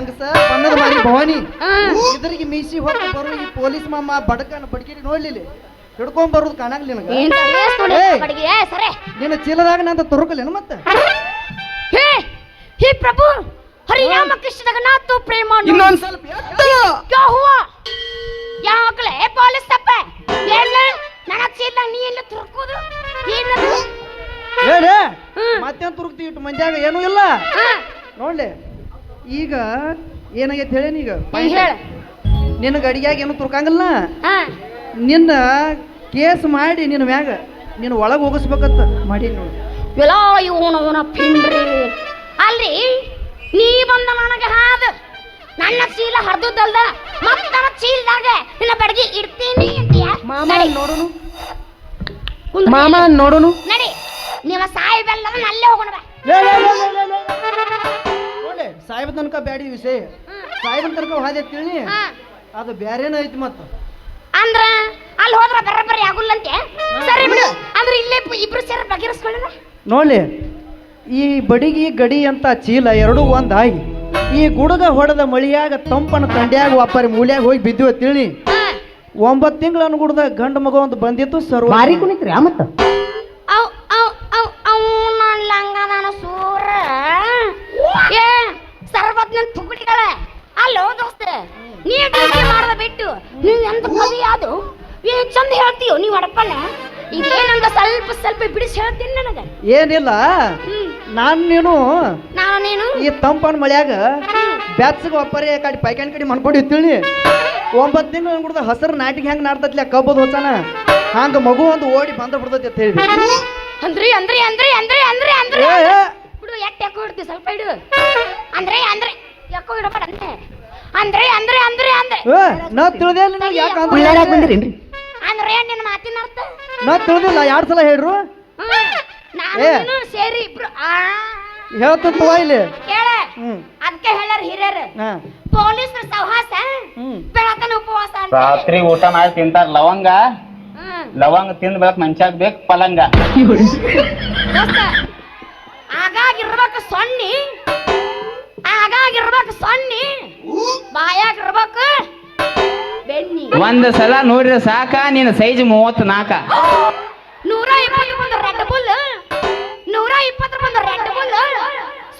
ಹೆಂಗಸ ಬಣ್ಣದ ಮಾಡಿ ಭವಾನಿ. ಇದ್ರಿಗೆ ಮೀಸಿ ಹೋಗಿ ಬರೋ ಈ ಪೊಲೀಸ್ ಮಾಮ ಬಡಕನ ಬಡಗಿರಿ ನೋಡ್ಲಿಲ್ಲ. ಹಿಡ್ಕೊಂಡ್ ಬರೋದು ಕಾಣಂಗಿಲ್ಲ ನಿನ್ನ ಚೀಲದಾಗ ನಂತ ತುರುಕಲೇನು ಮತ್ತೆ? ಹೇ ಹೇ ಪ್ರಭು ಹರಿನಾಮ ಕೃಷ್ಣದಾಗ ನಾ ತು ಪ್ರೇಮ ಇನ್ನೊಂದ್ ಸ್ವಲ್ಪ ಕ್ಯಾ ಹುವಾ. ಯಾಕಲೆ ಪೊಲೀಸ್ ತಪ್ಪ. ಎಲ್ಲ ನನ್ನ ಚೀಲದಾಗ ನೀ ಎಲ್ಲ ತುರುಕೋದು? ಏನದು ಏನೇ ಮತ್ತೆ ತುರುಕ್ತಿ ಇಟ್ಟು ಮಂಜಾಗ ಏನೂ ಇಲ್ಲ. ನೋಡ್ಲಿ. ಈಗ ಏನಾಗೈತೆ ಹೇಳೇನಿ ಈಗ ಹೇಳ. ನಿನ್ನ ಗಡಿಯಾಗ ಏನು ತುರ್ಕಂಗಿಲ್ಲ? ಹಾ. ನಿನ್ನ ಕೇಸ್ ಮಾಡಿ ನಿನ್ನ ಮ್ಯಾಗ ನೀನು ಒಳಗೆ ಹೋಗಿಸ್ಬೇಕತ್ತ ಮಾಡಿ ನೋಡಿ. ಎಲ್ಲ ಇವನವನ ಪಿಂಡ್ರಿ. ಅಲ್ರಿ ನೀ ಬಂದ ನನಗೆ ಹಾದ. ನನ್ನ ಚೀಲ ಹರಿದಲ್ದ ಮತ್ತ ನನ್ನ ಚೀಲದಾಗ ನಿನ್ನ ಬಡಗಿ ಇಡ್ತೀನಿ ಅಂತೀಯ? ಮಾಮ ನಡಿ, ನೋಡೋನು. ಕುಂದ್ರು. ಮಾಮ ನೋಡೋನು. ನಡಿ. ನಿಮ್ಮ ಸಾಯಿ ಬೆಲ್ಲದ ಅಲ್ಲೇ ಹೋಗೋಣ ಬಾ. ಲೇ, ಸಾಹೇಬ ತನಕ ಬ್ಯಾಡಿ ವಿಷಯ. ಸಾಹೇಬನ ತನಕ ಹಾದಿ ತಿಳಿ ಅದು ಬ್ಯಾರೇನ ಐತಿ ಮತ್ತ. ಅಂದ್ರ ಅಲ್ಲಿ ಹೋದ್ರ ಬರಬರಿ ಆಗುಲ್ಲಂತೆ ಸರಿ ಬಿಡು. ಅಂದ್ರೆ ಇಲ್ಲೇ ಇಬ್ರು ಸೇರಿ ಬಗೆಹರಿಸ್ಕೊಳ್ಳೋಣ ನೋಡಿ ಈ ಬಡಿಗಿ ಗಡಿ ಅಂತ ಚೀಲ ಎರಡೂ ಆಗಿ. ಈ ಗುಡುಗ ಹೊಡೆದ ಮಳಿಯಾಗ ತಂಪನ ತಂಡ್ಯಾಗ ವಾಪರಿ ಮೂಲ್ಯಾಗ ಹೋಗಿ ಬಿದ್ದಿವ ತಿಳಿ. ಒಂಬತ್ತು ತಿಂಗಳ ಗುಡದ ಗಂಡು ಮಗ ಒಂದು ಬಂದಿತ್ತು ಸರ್ವ ಭಾರಿ ಕುಣಿತ್ರಿ ಆ ಮತ್ತ? ಅಲ್ಲೋ ದೋಸ್ತ ನೀ ಡ್ಯೂಟಿ ಮಾಡದ ಬಿಟ್ಟು ನೀವು ಎಂತ ಕವಿ ಅದು? ಏನ್ ಚಂದ ಹೇಳ್ತೀಯೋ ನೀವ್ ಅಡಪಣ್ಣ ಇದೇನಂತ ಸ್ವಲ್ಪ ಸ್ವಲ್ಪ ಬಿಡಿಸಿ ಹೇಳ್ತೀನಿ ನನಗೆ. ಏನಿಲ್ಲ ನಾನು ನೀನು ನಾನು ನೀನು ಈ ತಂಪನ ಮಳ್ಯಾಗ ಬ್ಯಾತ್ಸಗ ಒಪ್ಪರಿ ಕಡೆ ಪೈಕಾನ್ ಕಡೆ ಮಾಡ್ಕೊಂಡು ತಿಳಿ ಒಂಬತ್ತು ತಿಂಗಳು ಅನ್ಬಿಡ್ದ ಹಸರು ನಾಟಿಗೆ ಹೆಂಗೆ ನಾಡ್ತತ್ಲೆ ಕಬ್ಬದು ಹೊಸನ ಹಂಗ ಮಗು ಒಂದು ಓಡಿ ಬಂದ ಬಿಡ್ತೈತಿ ಅಂತ ಹೇಳಿ. ಅಂದ್ರಿ ಅಂದ್ರಿ ಅಂದ್ರಿ ಅಂದ್ರಿ ಅಂದ್ರಿ ಅಂದ್ರಿ ಬಿಡು ಎಟ್ ಯಾಕೋ ಇಡ್ತಿ ಸ್ವಲ್ಪ ಇಡು. ಅಂದ್ರೆ ಅಂದ್ರೆ. ಯಾಕೋ ಇಡಬೇಡ ಅಂತೆ ಅಂದ್ರೆ ಅಂದ್ರೆ ಅಂದ್ರೆ ಅಂದ್ರೆ. ಏ, ನಾ ತಿಳಿದೇ ನಿನಗೆ ಯಾಕೆ ಅಂದ್ರೆ ಉಳ್ಳಾಡ್ಯಾಕ ಬಂದಿರೇನ್ರಿ? ಅಂದ್ರೆ ಏನ್ ನಿನ್ನ ಮಾತಿನ ಅರ್ಥ? ನಾ ತಿಳಿದಿಲ್ಲ ಎರಡು ಸಲ ಹೇಳ್ರು? ಹ್ಮ್. ನಾನು ಏ. ನೀನು ಸೇರಿ ಇಬ್ರು ಆ. ಹೇಳ್ತಂತವ ಇಲ್ಲಿ. ಕೇಳ. ಹ್ಮ್. ಅದಕ್ಕೆ ಹೇಳ್ಯಾರ ಹಿರಿಯರು. ಹಾ. ಪೊಲೀಸರ ಸಹವಾಸ. ಹ್ಮ್. ಬೆಳತನ ಉಪವಾಸ ಅಂತ. ರಾತ್ರಿ ಊಟ ಮಾಡಿ ತಿಂತಾರ ಲವಂಗ. ಹ್ಮ್. ಲವಂಗ ತಿಂದ್ ಬೆಳಕ್ ಮಂಚಾಗ್ಬೇಕು ಬೇಕು ಪಲಂಗ. ದೋಸ್ತ ಆಗಾಗಿರ್ಬೇಕು ಸೊನ್ನಿ. ಆಗಾಗಿರ್ಬೇಕು ಸಣ್ಣ ಬಾಯಾಗಿರ್ಬೇಕು. ಬೆನ್ನಿ. ಒಂದ್ ಸಲ ನೋಡಿದ್ರೆ ಸಾಕ ನಿನ್ನ ಸೈಜ್ ಮೂವತ್ ನಾಕ ನೂರ ಇಪ್ಪತ್ತು ಬಂದು ರೆಡ್ ಬುಲ್ ನೂರ ಇಪ್ಪತ್ತು ಬಂದು red bull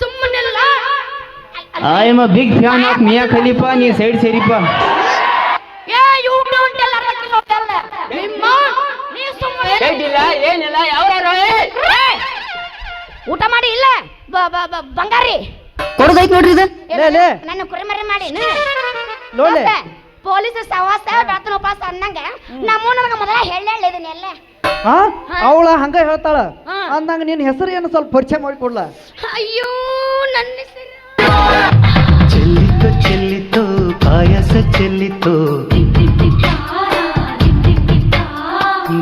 ಸುಮ್ಮನಿಲ್ಲ. I am big fan of Mia Khalifa ನೀ ಸೈಡ್ ಸೇರಿಪ್ಪ. ಏ ಯು ಡೋಂಟ್ ಎಲ್ಲ ಅರ್ಧ ಕಿಲೋ ಟೆಲ್ ನಿಮ್ಮ ನೀ ಸುಮ್ಮನೆ ಏನಿಲ್ಲ ಯಾವ ಏ, ಊಟ ಮಾಡಿ ಇಲ್ಲ. ಬ- ಬ- ಬ- ಬಂಗಾರಿ. ಕೊಡದೈತ್ ನೋಡ್ರಿ ಇದು ಲೇ, ಲೇ. ನನ್ನ ಕುರಿಮರಿ ಮಾಡಿ ನೋಡ್ಲೆ. ಪೊಲೀಸ್ ಸವಾಸ ಬೆಳತನ ಉಪವಾಸ ಅನ್ನಂಗ ನಮ್ಮ ನನಗ ಮೊದಲ ಹೇಳ ಇದನ್ನೆಲ್ಲ ಹಾ ಅವಳ ಹಂಗ ಹೇಳ್ತಾಳ ಹಾ. ಅಂದಂಗ ನಿನ್ನ ಹೆಸರು ಏನು ಸ್ವಲ್ಪ ಪರಿಚಯ ಮಾಡಿಕೊಡ್ಲ ಅಯ್ಯೋ ನನ್ನ ಹೆಸರು ಚೆಲ್ಲಿತು ಚೆಲ್ಲಿತು ಪಾಯಸ ಚೆಲ್ಲಿತ್ತು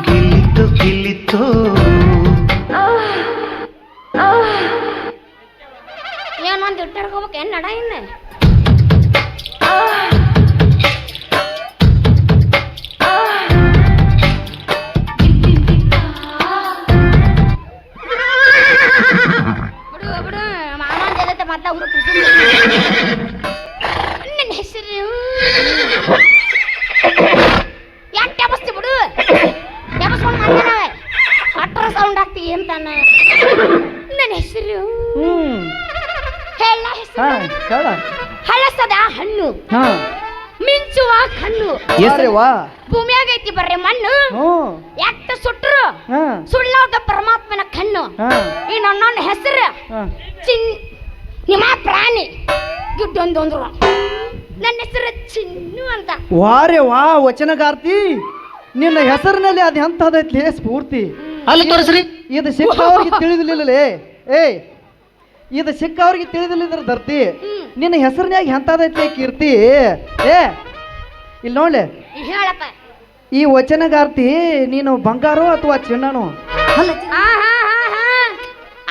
ಗಿಲ್ಲಿತ್ತು ಗಿಲ್ಲಿತು ಇಟ್ಟಿರ್ಕೋಬೇಕು ಏನ್ ನಡ ಹಾ ಹೆಸರು ಹೇಳ ಹಳಸದ ಹಣ್ಣು. ಹಾ. ಮಿಂಚುವ ಕಣ್ಣು. ಅರೆ ವಾ ಭೂಮಿಯಾಗ ಐತಿ ಬರ್ರಿ ಮಣ್ಣು. ಹ್ಮ್ ಯಾಕೆ ಸುಟ್ರು? ಹಾ. ಸುಳ್ಳಾದ ಪರಮಾತ್ಮನ ಕಣ್ಣು. ಹಾ. ಈ ನನ್ನ ಹೆಸರು ಹಾ. ಚಿನ್ ನಿಮ್ಮ ಪ್ರಾಣಿ. ದುಡ್ಡೊಂದು ನನ್ನ ಹೆಸರು ಚಿನ್ನು ಅಂತ. ವಾರೆ ವಾ ವಚನಗಾರ್ತಿ. ನಿನ್ನ ಹೆಸರಿನಲ್ಲಿ ಅದು ಎಂಥದೈತಿ ಸ್ಫೂರ್ತಿ. ಅಲ್ಲಿ ತೋರಿಸ್ರಿ. ಇದು ಶಿಕ್ಷಕರಿಗೆ ತಿಳಿದಿಲ್ಲ ಏಯ್ ಇದು ಸಿಕ್ಕ ಅವ್ರಿಗೆ ತಿಳಿದಿಲ್ಲದ್ರ ಧರ್ತಿ ನಿನ್ನ ಹೆಸರಿನ್ಯಾಗ ಎಂತದೈತಿ ಕೀರ್ತಿ? ಏ ಇಲ್ಲಿ ನೋಡ್ಲೆ. ಈ ವಚನಗಾರ್ತಿ ನೀನು ಬಂಗಾರೋ ಅಥವಾ ಚಿನ್ನನೋ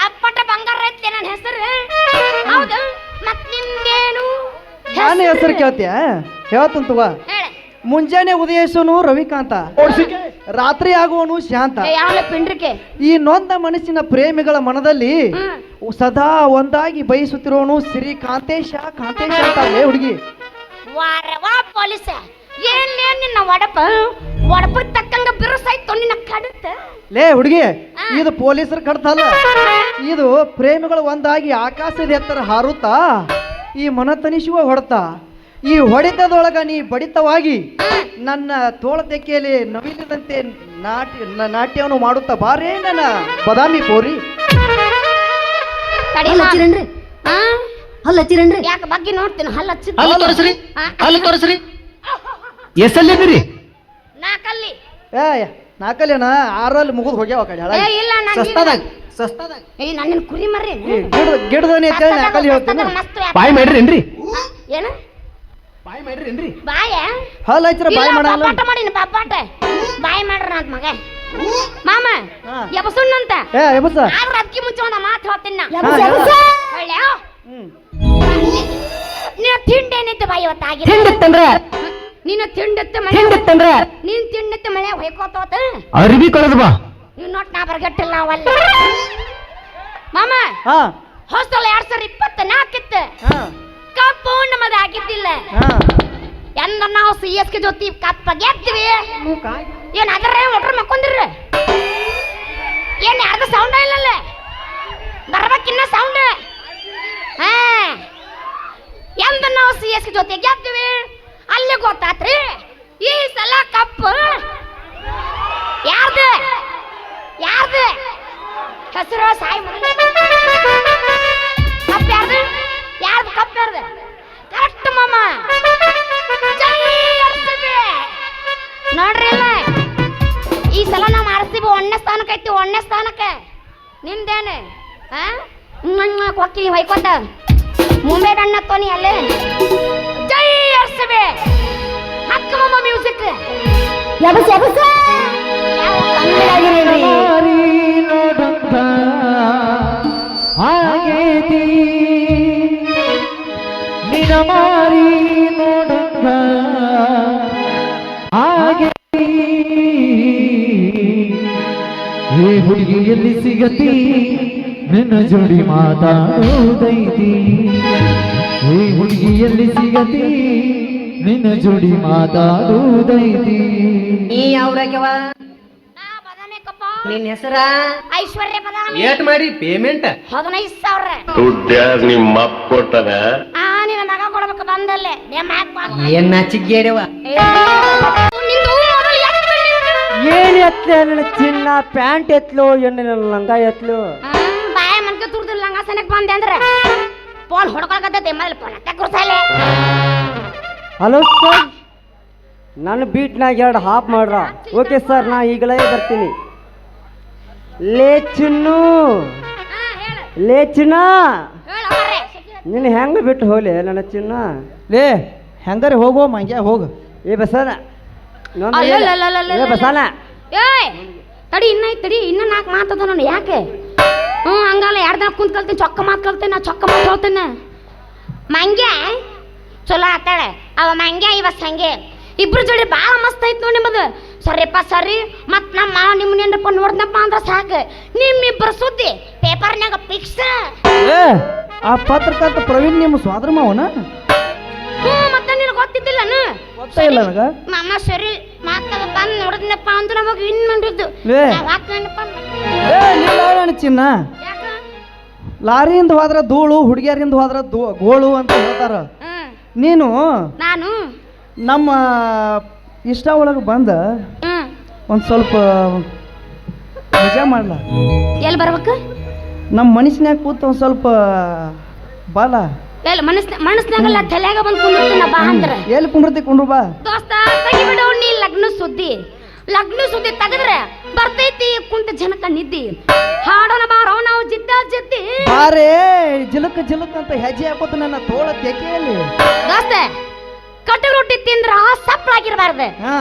ಅಪ್ಪಟ ಹೆಸರು. ಹೌದು. ನಾನು ಹೆಸರು? ಕೇಳ್ತೀಯ? ಹೇಳ್ತಂತವ ಮುಂಜಾನೆ ಉದಯೇಶನು ರವಿಕಾಂತ. ರಾತ್ರಿ ಆಗುವನು ಶಾಂತ. ಪಿಂಡ್ರಿಕೆ? ಈ ನೊಂದ ಮನಸ್ಸಿನ ಪ್ರೇಮಿಗಳ ಮನದಲ್ಲಿ ಸದಾ ಒಂದಾಗಿ ಬಯಸುತ್ತಿರೋನು ಶ್ರೀ ಕಾಂತೇಶ ಕಾಂತೇಶ ಅಂತಾರೇ ಹುಡುಗಿ. ವಾರ ವಾ ಪೊಲೀಸ. ಏನ್ ಏನ್ ನಿನ್ನ ಒಡಪ? ಒಡಪ ತಕ್ಕಂಗ ಬಿರುಸಾಯ್ತು ನಿನ್ನ ಕಡುತ್ತ ಲೇ ಹುಡುಗಿ ಇದು ಪೊಲೀಸರ ಕಡ್ತಲ್ಲ. ಇದು ಪ್ರೇಮಿಗಳು ಒಂದಾಗಿ ಆಕಾಶದ ಎತ್ತರ ಹಾರುತ್ತಾ ಈ ಮನ ತನಿಸುವ ಹೊಡೆತ. ಈ ಹೊಡೆತದೊಳಗ ನೀ ಬಡಿತವಾಗಿ ನನ್ನ ತೋಳ ತೆಕ್ಕೆಯಲ್ಲಿ ನವಿಲಿನಂತೆ ನಾಟ್ಯ ನಾಟ್ಯವನ್ನು ಮಾಡುತ್ತಾ ಬಾರೇ ನನ್ನ ಬದಾಮಿ ಪೋರಿ ತಡಿ ಹಲ್ಲ ಹಲ್ಲ ಹಚ್ಚಿರೇನ್ರಿ? ಯಾಕೆ ಬಗ್ಗೆ ನೋಡ್ತೀನಿ ಹಲ್ಲ ಹಚ್ಚಿ. ತೋರಿಸ್ರಿ ತೋರಿಸ್ರಿ. ನಾಕಲ್ಲಿ. ಏ ನಾಲ್ಕಲ್ಲೇನ ಆರಲ್ಲಿ ಮುಗಿದು ಹೋಗ್ಯಾವ ಆ ಕಡೆ ಏ ಹಾಳಾಗಿ. ಇಲ್ಲ. ನಾನು ಸಸ್ತಾದಾಗ ಸಸ್ತಾದಾಗ. ಏ ನನ್ನ ಕುರಿ ಮರ್ರಿ ಗಿಡದ ಗಿಡದನಿ ಅಂತೇಳಿ ನಾಲ್ಕಲ್ಲಿ ಹೇಳ್ತೇನೆ. ಮಸ್ತ್ ಬಾಯ್ ಮಾಡ್ರೇನ್ರಿ? ಏನು? ಬಾಯ್ ಬಾಯ? ಹಲ್ಲ ಹಚ್ಚಿರ ಬಾಯ್ ಇಲ್ಲ, ಮಾಡಲ್ಲ. ಪಾಪಾಟ ಮಾಡೀನಿ ಪಾಪಾಟ. ಬಾಯ್ ಮಾಡ್ರ ಅಂತ ಮಗ. ಮಾಮ ಹಾ. ಯಬಸುಣ್ಣಂತ ಏ ಎಬಸ. ಆದ್ರ ಅದಕ್ಕೆ ಮುಂಚೆ ಒಂದು ಮಾತು ಹೇಳ್ತೀನಿ ನಾ. ಹಾ, ಹೇಳು. ನೀ ಹ್ಮ್. ನಿನ್ನ ತಿಂಡಿ ಏನಿತ್ತು ಬಾಯಿ ಇವತ್ತಾಗಿದೆ ಹಿಂಗತ್ತಂದ್ರ ನಿನ್ನ ತಿಂಡತ್ತ ಮಳೆ ಹಿಂಗತ್ತಂದ್ರ ನೀನ್ ತಿಂಡತ್ತ ಮಳೆ ಹೊಯ್ಕೋತೋತ ಅರ್ಬಿ ಕಳೆದ ಬಾ. ನೀವು ನೋಟ್ ನಾ ಬರ್ಗಟ್ಟಿಲ್ಲ ನಾವಲ್ಲ. ಮಾಮ ಹಾ. ಹೊಸಲ ಎರಡ್ ಸಾವಿರ ಇಪ್ಪತ್ತ ಹಾ. ಎಂದ ನಾವು ಸಿ ಎಸ್ ಕೆ ಜೊತೆ ಕಪ್ಪ ಗೆದ್ದಿವಿ ಏನ್ ಅದರ ಒಟ್ರ ಮಕ್ಕೊಂದಿರ್ರಿ? ಏನ್ ಯಾರ್ದು ಸೌಂಡ್ ಇಲ್ಲಲ್ಲ? ಬರ್ಬೇಕಿನ್ನ ಸೌಂಡ್ ಹಾ. ಎಂದ ನಾವು ಸಿ ಎಸ್ ಕೆ ಜೊತೆ ಗೆದ್ದಿವಿ ಅಲ್ಲಿ ಗೊತ್ತಾತ್ರಿ? ಈ ಸಲ ಕಪ್ಪು ಯಾರ್ದು? ಯಾರ್ದು? ಹೆಸರು ಸಾಯಿ ಕಪ್ ಯಾರ್ದು? ಯಾರ್ದು ಕಪ್ ಯಾರ್ದು? ಮಾಮ. ನೋಡ್ರಿ ಇಲ್ಲ ಈ ಸಲ ನಾವು ಆರಿಸ್ತೀವಿ ಒಣ್ಣೆ ಸ್ಥಾನಕ್ಕೆ ಐತಿ ಒಣ್ಣೆ ಸ್ಥಾನಕ್ಕೆ. ನಿಂದೇನು? ಹಾ ಹೋಗ್ತೀನಿ ಹೊಯ್ಕೊತ ಮುಂಬೈ ಬಣ್ಣ ತೋನಿ ಅಲ್ಲೇ. ಜೈ ಅರ್ಸಬೆ ಹಕ್ಕ ಮಾಮ ಮ್ಯೂಸಿಕ್ ಯಬಸ್ ಯಬಸ್ ಹಾಗೆ ಮಾರಿ ನೋಡಂಗ ಹಾಗೆ ಈ ಹುಡುಗಿಯಲ್ಲಿ ಸಿಗತಿ ನಿನ್ನ ಜೋಡಿ ಮಾತಾಡೋದೈತಿ ಈ ಹುಡುಗಿಯಲ್ಲಿ ಸಿಗತಿ ನಿನ್ನ ಜೋಡಿ ಮಾತಾಡೋದೈತಿ ನೀ ಯಾವ್ರಾಗ್ಯವ ನಿನ್ ಹೆಸರ? ಐಶ್ವರ್ಯ ಬದಾಮಿ. ಏಟ್ ಮಾಡಿ ಪೇಮೆಂಟ್ ಹದಿನೈದು ಸಾವಿರ. ದುಡ್ಡು ನಿಮ್ಮ ಅಪ್ಪ ಕೊಟ್ಟದ ಏನ್. ಏನ್ ಎತ್ಲೆ ನನ್ನ ಚಿನ್ನ ಪ್ಯಾಂಟ್ ಎತ್ಲು ಎಣ್ಣೆ ನನ್ನ ಲಂಗ ಎತ್ಲು? ಆ, ಬಾಯ ಮನ್ಕ ತುರ್ದಿಲ್ಲ ಲಂಗ ಸನಕ್ ಬಂದೆ ಅಂದ್ರೆ. ಫೋನ್ ಹೊಡ್ಕೊಳಕತ್ತೈತೆ ಮೊದಲು ಫೋನ್ ಕುರ್ಸಾಲೆ ಹಲೋ ಸರ್ ನನ್ನ ಬೀಟ್ನಾಗ ಎರಡು ಹಾಫ್ ಮಾಡ್ರ. ಓಕೆ ಸರ್ ನಾ ಈಗಲೇ ಬರ್ತೀನಿ. ಲೇ ಚಿನ್ನು. ಲೇ ಚಿನ್ನ. ನಿನ್ನ ಹೆಂಗ ಬಿಟ್ಟು ಹೋಗ್ಲಿ ನನ್ನ ಚಿನ್ನ? ಲೇ ಹೆಂಗಾರೆ ಹೋಗೋ ಮಂಗ್ಯ ಹೋಗು. ಏ ಬಸನ ಏ ಬಸನ ಏಯ್ ತಡಿ ಇನ್ನ ಐತ್ ತಡಿ ಇನ್ನ ನಾಲ್ಕು ಮಾತದ ನಾನು ಯಾಕೆ? ಹ್ಞೂ ಹಂಗಲ್ಲ ಎರಡು ದಿನ ಕುಂತ್ ಕಲ್ತೀನಿ ಚೊಕ್ಕ ಮಾತು ಕಲ್ತೀನಿ ನಾ ಚೊಕ್ಕ ಮಾತು ಹೇಳ್ತೇನೆ. ಮಂಗ್ಯ ಚಲೋ ಆತಾಳೆ. ಅವ ಮಂಗ್ಯ ಇವ ಸಂಗೆ ಇಬ್ರು ಜೋಡಿ ಭಾಳ ಮಸ್ತ್ ಐತ್ ನೋಡಿ ನಿಮ್ಮದು. ಸರಿಪ್ಪ ಸರಿ. ಮತ್ ನಮ್ಮ ಮಾವ ನಿಮ್ಮ ನೆನಪ ನೋಡ್ದಪ್ಪ ಅಂದ್ರೆ ಸಾಕು. ನಿಮ್ಮಿಬ್ಬರು ಸುದ್ದಿ ಪೇಪರ್ನಾಗ ಫಿಕ್ಸ್ ಏ ಆ ಪತ್ರಕರ್ತ ಪ್ರವೀಣ್ ನಿಮ್ಮ ಸ್ವಾದ್ರ ಮಾವನ? ಹ್ಞೂ ಮತ್ತೆ ನಿನಗೆ ಗೊತ್ತಿದ್ದಿಲ್ಲ ಗೊತ್ತೇ ಇಲ್ಲ ನನಗ. ಮಾಮ ಸರಿ ಮಾತಾಗ ಬಂದು ನೋಡಿದ್ನಪ್ಪ ಅಂದ್ರೆ ನಮಗೆ ಇನ್ ಮಾಡಿದ್ದು. ಏ. ಏ ನಿಲ್ಲ ನನ್ನ ಚಿನ್ನ. ಲಾರಿಯಿಂದ ಹೋದ್ರ ಧೂಳು ಹುಡುಗಿಯರಿಂದ ಹೋದ್ರ ಧೂ- ಗೋಳು ಅಂತ ಹೇಳ್ತಾರ. ಹ್ಮ್ ನೀನು ನಾನು? ನಮ್ಮ ಇಷ್ಟ ಒಳಗೆ ಬಂದ. ಹ್ಮ್. ಒಂದು ಸ್ವಲ್ಪ ನಿಜ ಮಾಡ್ಲ? ಎಲ್ಲಿ ಬರ್ಬೇಕು? ನಮ್ಮ ಮನಸ್ಸಿನಾಗ ಕೂತ ಒಂದು ಸ್ವಲ್ಪ ಬಾಲ. ಎಲ್ಲ ಮನಸ್ ಮನಸ್ನಾಗಲ್ಲ ತಲೆಯಾಗ ಬಂದು ಕುಂದಿರ್ತೀನಿ ಬಾ ಅಂದ್ರ. ಎಲ್ಲಿ ಕುಂಡ್ರತಿ ಕುಂಡ್ರು ಬಾ. ದೋಸ್ತ ತೆಗಿಬಿಡು ನೀ ಲಗ್ನ ಸುದ್ದಿ. ಲಗ್ನ ಸುದ್ದಿ ತೆಗೆದ್ರೆ ಬರ್ತೈತಿ ಕುಂತ ಜನಕ ನಿದ್ದಿ. ಹಾಡೋಣ ಬಾರೋ ನಾವು ಜಿದ್ದ ಜಿದ್ದಿ. ಬಾರೇ ಜಿಲುಕ ಜಿಲುಕ ಅಂತ ಹೆಜ್ಜೆ ಹಾಕೋತ ನನ್ನ ತೋಳ ತೆಕೆಯಲ್ಲಿ ದೋಸ್ತ ಕಟ್ಟಗ ರೊಟ್ಟಿ ತಿಂದ್ರ ಸಪ್ಳಾಗಿರ್ಬಾರ್ದು ಹಾ.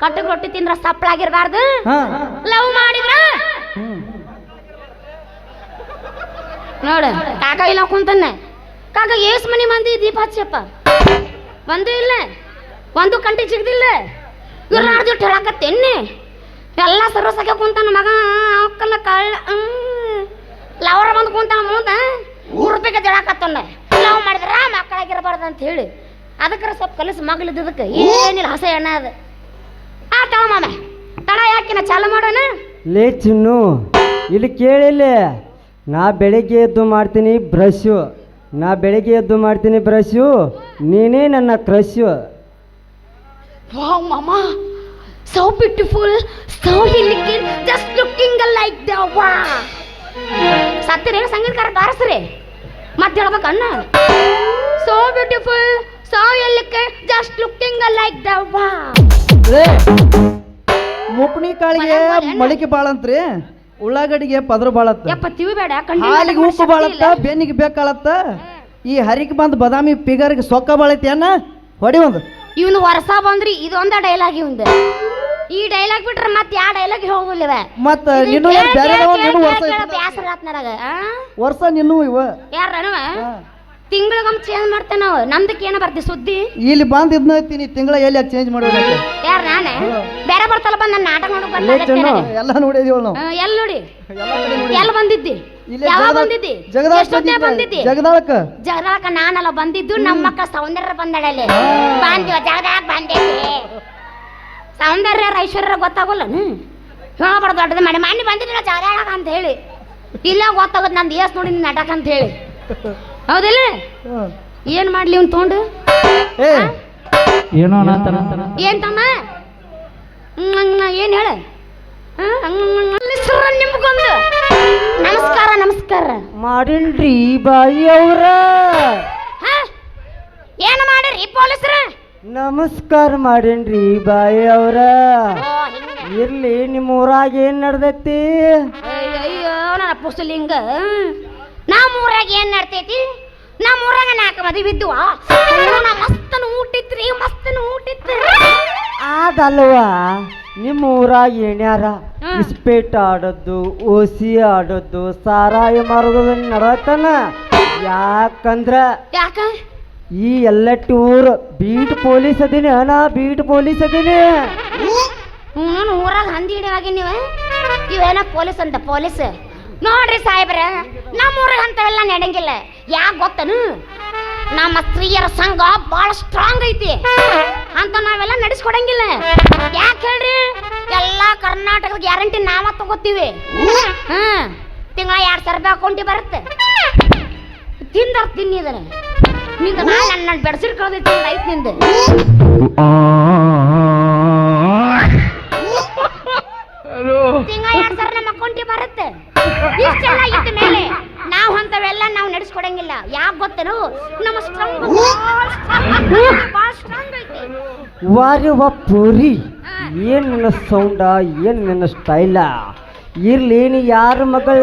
ಕಟ್ಟಗ ರೊಟ್ಟಿ ತಿಂದ್ರ ಸಪ್ಳಾಗಿರ್ಬಾರ್ದು ಹಾ. ಲವ್ ಮಾಡಿದ್ರ ಹ್ಮ್. ನೋಡು ಕಾಕ ಇಲ್ಲ ಕುಂತಾನೆ ಕಾಕ ಏಸ್ ಮನಿ ಮಂದಿ ದೀಪ ಹಚ್ಚಪ್ಪ ಒಂದು ಇಲ್ಲ ಒಂದು ಕಂಟಿ ಸಿಗ್ದಿಲ್ಲ ಇವ್ರು ನಾಡ್ದು ಹೇಳಕತ್ತೇನಿ ಎಲ್ಲ ಸರ್ವಸಕ್ಕೆ ಕುಂತಾನ ಮಗ ಅವಕ್ಕಲ್ಲ ಕಳ್ಳ ಲವರ ಬಂದು ಕುಂತಾನ ಮುಂದೆ ನೂರು ರೂಪಾಯಿಗೆ ಜಳಕತ್ತಣ್ಣ ಲವ್ ಮಾಡಿದ್ರ ಮಕ್ಕಳಾಗಿರಬಾರ್ದು ಅಂತ ಹೇಳಿ. ಅದಕ್ಕರ ಸ್ವಲ್ಪ ಕಲಿಸಿ ಮಗಳಿದ್ದದಕ್ಕೆ ಏನಿಲ್ಲ ಹಸ ಎಣ್ಣೆ ಅದು. ಆ ತಳ ಮಾಮ. ತಳ ಯಾಕಿನ ಚಾಲು ಮಾಡೋಣ? ಲೇ ಚಿನ್ನು ಇಲ್ಲಿ ಕೇಳಿಲ್ಲ. ನಾ ಬೆಳಿಗ್ಗೆ ಎದ್ದು ಮಾಡ್ತೀನಿ ಬ್ರಷು ನಾ ಬೆಳಿಗ್ಗೆ ಎದ್ದು ಮಾಡ್ತೀನಿ ಬ್ರಷು ನೀನೇ ನನ್ನ crush Wow, so beautiful beautiful, so just just looking like the wow. ಸತ್ತಿರಿ ಸಂಗೀತಕಾರ ಬಾರಿಸ್ರಿ ಮತ್ತೆ ಹೇಳ್ಬೇಕು ಅಣ್ಣ. ಸೋ ಬ್ಯೂಟಿಫುಲ್ ಸೋ ಎಲ್ಲಿಕೆ ಜಸ್ಟ್ ಲುಕಿಂಗ್ ಲೈಕ್ ದ ವಾ ಮುಕ್ಣಿ ಕಾಳಿಗೆ ಮಳಿಕೆ ಬಾಳಂತ್ರಿ. ಉಳ್ಳಾಗಡ್ಡಿಗೆ ಪದ್ರ ಬಾಳತ್ತ. ಯಪ್ಪ ಹಾಲಿಗೆ ಉಪ್ಪು ಬಾಳತ್ತ ಬೆನ್ನಿಗೆ ಬೇಕಾಳತ್ತ. ಈ ಹರಿಕ್ ಬಂದ್ ಬದಾಮಿ ಪಿಗರ್ಗೆ ಸೊಕ್ಕ ಬಾಳೈತಿ ಅನ್ನ ಹೊಡಿ ಒಂದು. ಇವನು ವರ್ಷ ಬಂದ್ರಿ ಇದೊಂದ ಡೈಲಾಗ್ ಇವಂದ. ಈ ಡೈಲಾಗ್ ಬಿಟ್ರೆ ಮತ್ತೆ ಯಾವ ಡೈಲಾಗ್ ಹೋಗುದಿಲ್ಲ ಮತ್ತ ವರ್ಷ? ವರ್ಷ ನಿನ್ನೂ ಇವ. ಯಾರನವ? ತಿಂಗಳಿಗೊಮ್ಮೆ ಚೇಂಜ್ ಮಾಡ್ತೇವೆ ನಾವು. ನಮ್ದಕ್ಕೆ ಏನೋ ಬರ್ತಿ ಸುದ್ದಿ? ಇಲ್ಲಿ ಬಂದ್ ಇದ್ನ ಐತಿ ತಿಂಗಳ ಎಲ್ಲಿ ಚೇಂಜ್ ಮಾಡೋದಕ್ಕೆ ಯಾರ ನಾನೇ? ಬೇರೆ ಬರ್ತಲ್ಲ ಬಂದ ನಾನು ನಾಟಕ ನೋಡಕ್ ಬರ್ತಾನೆ ಎಲ್ಲ ನೋಡಿದೀವಲ್ಲ ನಾವು? ಎಲ್ಲಿ ನೋಡಿ. ಎಲ್ಲ ಬಂದಿದ್ದಿ? ಯಾವಾಗ ಬಂದಿದ್ದಿ? ಜಗದಾಳ್ ಬಂದಿದ್ದಿ? ಜಗದಾಳಕ್ಕ? ಜಗದಾಳಕ ನಾನಲ್ಲ ಬಂದಿದ್ದು ನಮ್ಮ ಮಕ್ಕ ಸೌಂದರ್ಯ ಬಂದಳಲ್ಲಿ. ಬಂದಿವ ಜಗದಾಗ ಬಂದಿದ್ದಿ ಸೌಂದರ್ಯ ಐಶ್ವರ್ಯ ಗೊತ್ತಾಗಲ್ಲ ಹೇಳಬಾರ್ದು ದೊಡ್ಡದು ಮಾಡಿ ಮನೆ ಬಂದಿದ್ದಿಲ್ಲ ಜಗದಾಳಕ ಅಂತ ಹೇಳಿ. ಇಲ್ಲ ಗೊತ್ತಾಗೋದು ನಂದು ಏಸ್ ನೋಡಿ ನಾಟಕ ಅಂತ ಹೇಳಿ. ಹೌದಿಲ್ಲ. ಏನ್ ಮಾಡ್ಲಿ ಇವ್ನು ತೊಗೊಂಡು? ಏ. ಏನೋ ಅನ್ನತ್ತಾನ ಏನ್ ತಮ್ಮ? ಏನು ಹೇಳ? ನಿಮ್ಗೊಂದು. ನಮಸ್ಕಾರ ನಮಸ್ಕಾರ. ಮಾಡಿನ್ರಿ ಬಾಯಿ ಅವ್ರ ಹ? ಏನ್ ಮಾಡಿರಿ ಪೊಲೀಸ್ರ? ನಮಸ್ಕಾರ ಮಾಡಿನ್ರಿ ಬಾಯಿ ಅವ್ರ ಇರ್ಲಿ ನಿಮ್ಮ ಊರಾಗ ಏನ್ ನಡ್ದೈತಿ? ಅಯ್ಯೋ ನನ್ನ ಪುಸ್ತಲಿಂಗ ನಮ್ಮ ಊರಾಗ ಏನ್ ನಡ್ತೈತಿ ನಮ್ಮೂರಾಗ ನಾಲ್ಕು ಮದುವೆ ಇದ್ದುವ ಮಸ್ತನ ಊಟಿತ್ರಿ ಮಸ್ತನ ಊಟಿತ್ತು ಅದಲ್ವಾ ನಿಮ್ಮ ಊರಾಗ ಏನ್ಯಾರ ಇಸ್ಪೇಟ್ ಆಡೋದು ಓಸಿ ಆಡೋದು ಸಾರಾಯಿ ಮಾರೋದು ನಡತನ ಯಾಕಂದ್ರ ಯಾಕ ಈ ಎಲ್ಲ ಟೂರ್ ಬೀಟ್ ಪೊಲೀಸ್ ಅದೀನಿ ನಾ ಬೀಟ್ ಪೊಲೀಸ್ ಅದೀನಿ ನಾನು ಊರಾಗ ಹಂದಿ ಹಿಡಿಯವಾಗಿ ನೀವು ಇವೇನ ಪೊಲೀಸ್ ಅಂತ ಪೊಲೀಸ್ ನೋಡ್ರಿ ಸಾಹೇಬ್ರ ನಮ್ಮ ಊರಾಗ ಅಂತವೆಲ್ಲ ನಡೆಯಂಗಿಲ್ಲ ಯಾಕೆ ಗೊತ್ತನು? ನಮ್ಮ ಸ್ತ್ರೀಯರ ಸಂಘ ಬಹಳ ಸ್ಟ್ರಾಂಗ್ ಐತಿ. ಅಂತ ನಾವೆಲ್ಲ ನಡೆಸ್ಕೊಡಂಗಿಲ್ಲ. ಯಾಕೆ ಹೇಳ್ರಿ? ಎಲ್ಲ ಕರ್ನಾಟಕದ ಗ್ಯಾರಂಟಿ ನಾವ ತಗೋತೀವಿ. ಹ್ಮ್ ತಿಂಗಳ ಎರಡು ಸಾವಿರ ರೂಪಾಯಿ ಅಕೌಂಟಿ ಬರುತ್ತೆ. ತಿಂದರ್ ತಿನ್ನಿದ್ರೆ ನಿಂದ ನಾನು ನನ್ನ ಬೆಡ್ಸಿರ್ ಕಳ್ದೈತಿ ಐತ್ನಿಂದ. ತಿಂಗಳ ಎರಡು ಸಾವಿರ ನಮ್ಮ ಅಕೌಂಟಿ ಬರುತ್ತೆ. ಇಷ್ಟೆಲ್ಲ ಇದ್ದ ಮೇಲೆ ನಾವು ಅಂತವೆಲ್ಲ ನಾವು ನಡೆಸ್ಕೊಡಂಗಿಲ್ಲ. ಯಾಕೆ ಗೊತ್ತೇನು? ನಮ್ಮ ಸ್ಟ್ರಾಂಗ್ ಭಾಳ ಸ್ಟ್ರಾಂಗ್ ಐತಿ. ವಾರಿ ವ ಪೂರಿ ಏನು ನನ್ನ ಸೌಂಡ ಏನು ನನ್ನ ಸ್ಟೈಲ ಇರ್ಲಿ ನೀ ಯಾರ ಮಗಳ?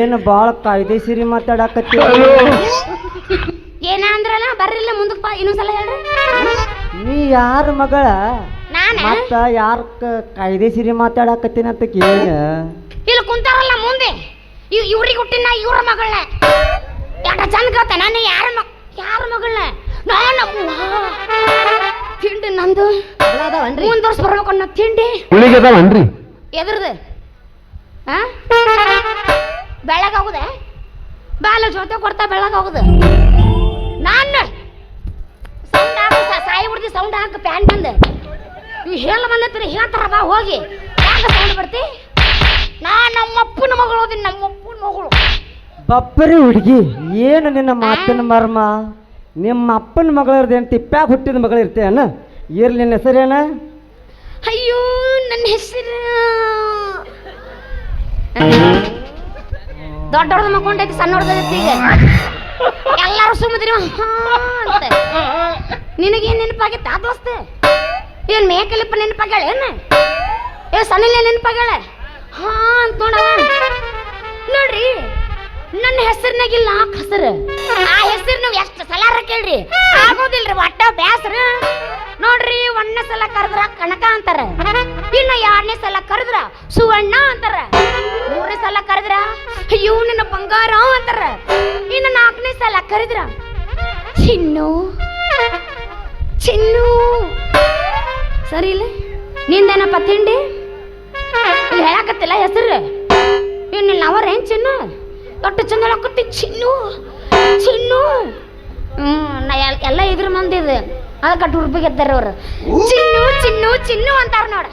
ಏನು ಭಾಳ ಕಾಯ್ದೆಸಿರಿ ಮಾತಾಡಕತ್ತಿ? ಏನಂದ್ರಲ್ಲ ಬರ್ರಿಲ್ಲ ಮುಂದಕ್ಕೆ ಬಾ ಇನ್ನೊಂದ್ಸಲ ಹೇಳ್ರಿ. ನೀ ಯಾರ ಮಗಳ? ನಾನ? ಮತ್ತ ಯಾರ ಕಾಯ್ದೆಸಿರಿ ಮಾತಾಡಕತ್ತೀನಿ ಅಂತ ಕೇಳ ಇಲ್ಲಿ ಕುಂತಾರಲ್ಲ ಮುಂದೆ. ಇವ್ ಇವ್ರಿಗೆ ಹುಟ್ಟಿನ ಇವ್ರ ಮಗಳನ್ನ. ಯಾಕ ಚಂದ ಕೇಳ್ತ ನಾನು ಯಾರ ಮ ಯಾರ ಮಗಳನ್ನ? ನಾನು. ತಿಂಡಿ ನಂದು. ಮುಂದುವರ್ಸ್ ಬರ್ಬೇಕು ಅನ್ನೋ ತಿಂಡಿ. ಉಳಿಗದವನ್ರಿ ಎದ್ರದು. ಆ? ಬೆಳಗಾಗುದ? ಬಾಲ ಜೊತೆ ಕೊಡ್ತಾ ಬೆಳಗಾಗುದು. ನಾನು. ಸೌಂಡ್ ಹಾಕು ಸಾಯಿ ಬಿಡ್ತಿ ಸೌಂಡ್ ಹಾಕು ಪ್ಯಾನ್ ಬಂದು. ಇವ್ ಹೇಳ ಬಂದತ್ರಿ ಹೇಳ್ತಾರ ಬಾ ಹೋಗಿ. ಯಾಕೆ ಸೌಂಡ್ ಬರ್ತಿ? ನಾ ನಮ್ಮ ಅಪ್ಪನ ಮಗಳು ಓದಿನ ನಮ್ಮ ಅಪ್ಪನ ಮಗಳು. ಬಪ್ಪರಿ ಹುಡುಗಿ ಏನು ನಿನ್ನ ಮಾತಿನ ಮರ್ಮ? ನಿಮ್ಮ ಅಪ್ಪನ ಮಗಳರ್ದೇನು ತಿಪ್ಪ್ಯಾಗ ಹುಟ್ಟಿದ ಮಗಳು ಇರ್ತೇನ? ಇರ್ಲಿ ನಿನ್ನ ಹೆಸರೇನ? ಅಯ್ಯೋ ನನ್ನ ಹೆಸರು. ದೊಡ್ಡವ್ರದ್ದು ಮಕ್ಕೊಂಡೈತಿ ಸಣ್ಣವ್ರದೈತಿ ಈಗ. ಎಲ್ಲರೂ ಸುಮ್ಮದ್ರಿ ಹಾ ಅಂತ. ನಿನಗೇನ್ ನೆನಪಾಗಿತ್ತ ಆ ದೋಸ್ತ. ಏನ್ ಮೇಕಲಿಪ್ಪ ನೆನಪಾಗ್ಯಾಳ ಏನು? ಏ ಸಣ್ಣ ನೆನಪಾಗ್ಯಾಳ? ಹಾ ಅಂತ ನೋಡವ ನೋಡ್ರಿ, ನನ್ನ ಹೆಸರಿನಾಗಿಲ್ಲ ಆ ಹೆಸರು ಆ ಹೆಸರು ನೀವು ಎಷ್ಟು ಸಲಾರ ಕೇಳ್ರಿ? ಆಗೋದಿಲ್ರಿ, ಒಟ್ಟ ಬ್ಯಾಸ್ರ. ನೋಡ್ರಿ, ಒಂದನೇ ಸಲ ಕರೆದ್ರ ಕನಕ ಅಂತಾರ. ಇನ್ನ ಎರಡನೇ ಸಲ ಕರೆದ್ರ ಸುವರ್ಣ ಅಂತಾರ. ಮೂರನೇ ಸಲ ಕರೆದ್ರ ಅಯ್ಯೋ ನನ್ನ ಬಂಗಾರ ಅಂತಾರ. ಇನ್ನ ನಾಲ್ಕನೇ ಸಲ ಕರೆದ್ರ ಚಿನ್ನು. ಚಿನ್ನು. ಸರಿ ಇಲ್ಲ, ನಿಂದೇನಪ್ಪ ತಿಂಡಿ? ಇಲ್ಲಿ ಹೇಳಕತ್ತಿಲ್ಲ ಹೆಸರು. ಇನ್ನು ಲವರ್ ಏನ್ ಚಿನ್ನು? ದೊಡ್ಡ ಚಂದ ಹೇಳಕತ್ತಿ ಚಿನ್ನು ಚಿನ್ನು. ಹ್ಮ್ ನಾ ಎಲ್- ಎಲ್ಲ ಇದ್ರ ಮಂದಿ ಇದು. ಅದಕ್ಕೆ ರೂಪಾಯಿ ಗೆದ್ದಾರ ಅವ್ರು. ಚಿನ್ನು ಚಿನ್ನು ಚಿನ್ನು ಅಂತಾರ ನೋಡ.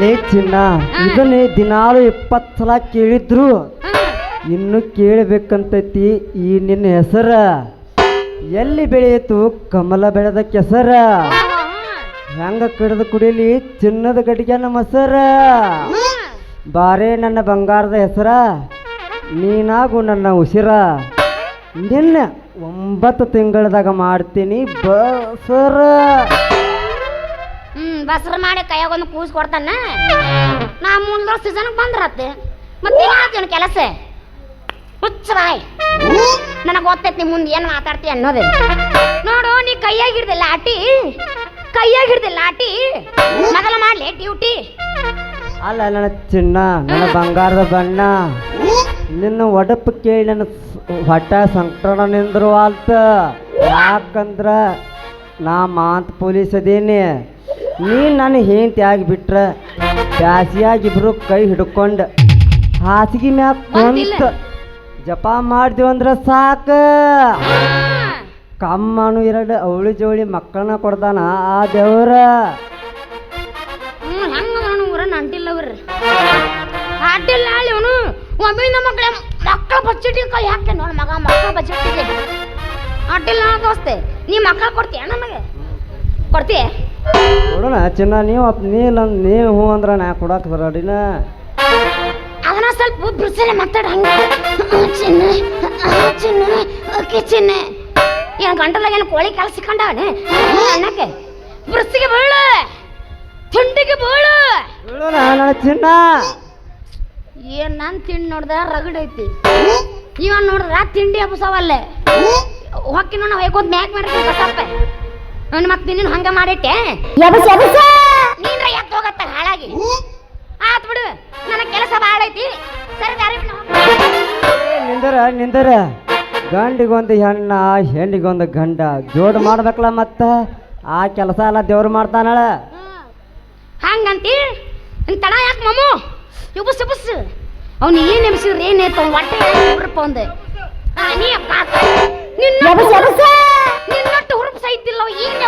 ಲೇ ಚಿನ್ನ ಇದನ್ನೇ ದಿನಾಲು ಇಪ್ಪತ್ತು ಸಲ ಕೇಳಿದ್ರು. ಇನ್ನು ಕೇಳಬೇಕಂತೈತಿ ಈ ನಿನ್ನ ಹೆಸರ. ಎಲ್ಲಿ ಬೆಳೆಯಿತು? ಕಮಲ ಬೆಳೆದ ಕೆಸರ. ಹೆಂಗ ಕಡಿದು ಕುಡಿಲಿ ಚಿನ್ನದ ಗಡಿಗೆನ ಮೊಸರ ಬಾರೇ ನನ್ನ ಬಂಗಾರದ ಹೆಸರ, ನೀನಾಗು ನನ್ನ ಉಸಿರ. ನಿನ್ನ ಒಂಬತ್ತು ತಿಂಗಳದಾಗ ಮಾಡ್ತೀನಿ ಬಸರ. ಹ್ಮ್, ಬಸರ ಮಾಡಿ ಕೈಯಾಗೊಂದು ಕೂಸ್ ಕೊಡ್ತಾನ. ನಾ ಮುಂದ ಸೀಸನ್ಗೆ ಬಂದ್ರತ್ತೆ. ಮತ್ತೆ ಏನಾಗ್ತೀವಿ ಕೆಲಸ. ಹುಚ್ಚರಾಯ್ ನನಗೆ ಗೊತ್ತೈತಿ ಮುಂದೆ ಏನು ಮಾತಾಡ್ತಿ ಅನ್ನೋದೇ. ನೋಡು, ನೀ ಕೈಯಾಗಿಡ್ದಿಲ್ಲ ಆಟಿ ಕೈಯಾಗ ಹಿಡ್ದೆ ಆಟಿ ಮೊದಲ ಮಾಡ್ಲಿ ಡ್ಯೂಟಿ ಅಲ್ಲ ನನ್ನ ಚಿನ್ನ ನನ್ನ ಬಂಗಾರದ ಬಣ್ಣ. ನಿನ್ನ ಒಡಪು ಕೇಳಿ ನನ್ನ ಹೊಟ್ಟ ಸಂಕಟ ನಿಂದ್ರು ಆಲ್ತ ಯಾಕಂದ್ರ ನಾ ಮಾತ್ ಪೊಲೀಸ್ ಅದೇನಿ. ನೀ ನನ್ನ ಹೆಂಡತಿ ಆಗಿಬಿಟ್ರ ಬ್ಯಾಸಿಯಾಗಿಬ್ರು ಕೈ ಹಿಡ್ಕೊಂಡು ಹಾಸಿಗೆ ಮ್ಯಾಗ ಕುಂತ ಜಪ ಮಾಡ್ದೇವು ಅಂದ್ರೆ ಸಾಕ. ಕಮ್ಮನು ಎರಡು ಅವಳಿ ಜೋಳಿ ಮಕ್ಕಳನ್ನ ಕೊಡ್ತಾನ. ಆ ದೇವ್ರ. ಹ್ಞೂ ಹೆಂಗ ನಾನು ಊರ ನಂಟಿಲ್ಲ ಅವ್ರಿ. ಅಡ್ಡಿಲ್ಲ ಅಲ್ಲಿ ಅವನು. ಒಮ್ಮಿಂದ ಮಕ್ಕಳ ಮಕ್ಕಳ ಬಚ್ಚಿಟ್ಟಿಗೆ ಕೈ ಹಾಕ್ತೆ ನೋಡು ಮಗ ಮಕ್ಕಳ ಬಚ್ಚಿಟ್ಟಿಗೆ ಅಡ್ಡಿಲ್ಲ ದೋಸ್ತೆ ನೀ ಮಕ್ಕಳ ಕೊಡ್ತೀಯ ನಮಗೆ? ಕೊಡ್ತೀಯ? ನೋಡೋಣ ಚಿನ್ನ ನೀವು ಅಪ್ ನೀನು ಇಲ್ಲ ನೀವು ಹ್ಞೂ ಅಂದ್ರೆ ನಾ ಕೊಡಕ್ಕೆ ಬರಡಿನ. ಅದನ್ನ ಸ್ವಲ್ಪ ಬಿಸಿಲೆ ಮಾತಾಡ ಹಂಗೆ. ಚಿನ್ನ ಚಿನ್ನ ಓಕೆ ಚಿನ್ನ. ಏನು ಗಂಟಲಾಗ ಏನು ಕೋಳಿ ಕಾಲು ಸಿಕ್ಕಂಡವನೆ? ಅನ್ನಕ್ಕೆ. ಬ್ರಸ್ಸಿಗೆ ಬೀಳು. ತಿಂಡಿಗೆ ಬೀಳು. ನನ್ನ ಚಿನ್ನ ಏನ್ ನಾನು ತಿಂಡಿ ನೋಡ್ದ ರಗಡೈತಿ ಐತಿ. ಇವನ್ ನೋಡಿದ್ರ ತಿಂಡಿ ಹಬ್ಬಸವಲ್ಲೇ ಹೊಕ್ಕಿ ನೋಡ ಹೋಗೋದ್ ಮ್ಯಾಕ್ ಮಾಡಿರ್ತೀನಿ ಕಸಪ್ಪ. ಅವ್ನು ಮತ್ತೆ ನೀನು ಹಂಗ ಮಾಡಿಟ್ಟೆ. ನೀನ್ರ ಎತ್ತ ಹೋಗತ್ತ ಹಾಳಾಗಿ. ಆತ್ ಬಿಡು ನನ್ನ ಕೆಲಸ ಭಾಳ ಐತಿ. ಸರಿ ದಾರಿ ನಿಂದರ ನಿಂದರ. ಗಂಡಿಗೊಂದು ಹೆಣ್ಣ ಹೆಣ್ಣಿಗೊಂದು ಗಂಡ. ಜೋಡ್ ಮಾಡ್ಬೇಕಲ್ಲ ಮತ್ತ? ಆ ಕೆಲಸ ಎಲ್ಲ ದೇವ್ರು ಮಾಡ್ತಾನಳ. ಹಂಗಂತಿ? ತಡ ಯಾಕೆ ಮಮ್ಮು ಯುಬಸ್ ಯುಬಸ್ ಅವ್ನು ಏನು ಎಬ್ಸಿದ್ರೆ ಏನು ಐತ ಅವ್ನು ಹೊಟ್ಟೆ ಹುರುಪ ಒಂದು. ನಿನ್ನ ಹುರುಪ ಸೈತಿಲ್ಲ ಈಗ